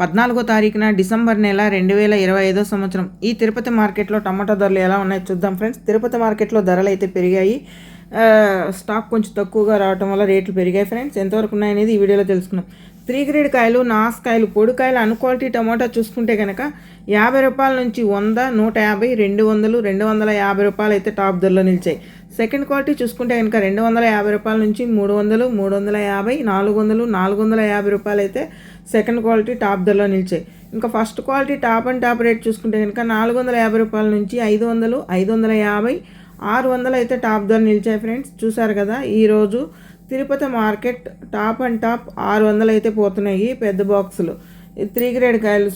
పద్నాలుగో తారీఖున డిసెంబర్ నెల రెండు వేల ఇరవై ఐదో సంవత్సరం. ఈ తిరుపతి మార్కెట్లో టమాటా ధరలు ఎలా ఉన్నాయో చూద్దాం ఫ్రెండ్స్. తిరుపతి మార్కెట్లో ధరలు అయితే పెరిగాయి. స్టాక్ కొంచెం తక్కువగా రావటం వల్ల రేట్లు పెరిగాయి ఫ్రెండ్స్. ఎంతవరకు ఉన్నాయనేది ఈ వీడియోలో తెలుసుకున్నాం త్రీ గ్రేడ్ కాయలు నాస్ కాయలు పొడి కాయలు క్వాలిటీ టమాటా చూసుకుంటే కనుక యాభై రూపాయల నుంచి వంద నూట యాభై రెండు వందలు రెండు వందల యాభై రూపాయలు అయితే టాప్ ధరలో నిలిచాయి. సెకండ్ క్వాలిటీ చూసుకుంటే కనుక రెండు వందల యాభై రూపాయల నుంచి మూడు వందలు మూడు వందల యాభై నాలుగు వందలు నాలుగు వందల యాభై రూపాయలు అయితే సెకండ్ క్వాలిటీ టాప్ ధరలో నిలిచాయి. ఇంకా first quality top and top rate చూసుకుంటే కనుక నాలుగు వందల యాభై రూపాయల నుంచి ఐదు వందలు ఐదు వందల యాభై ఆరు వందలు అయితే టాప్ ధర నిలిచాయి ఫ్రెండ్స్. చూసారు కదా ఈరోజు Tirupati market top and top ఆరు వందలు అయితే పోతున్నాయి పెద్ద బాక్సులు. త్రీ గ్రేడ్ కాయలు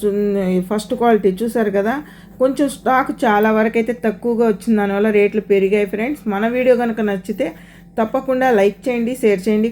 ఫస్ట్ క్వాలిటీ చూసారు కదా. కొంచెం స్టాక్ చాలా వరకు అయితే తక్కువగా వచ్చింది దానివల్ల రేట్లు పెరిగాయి ఫ్రెండ్స్. మన వీడియో కనుక నచ్చితే తప్పకుండా లైక్ చేయండి షేర్ చేయండి.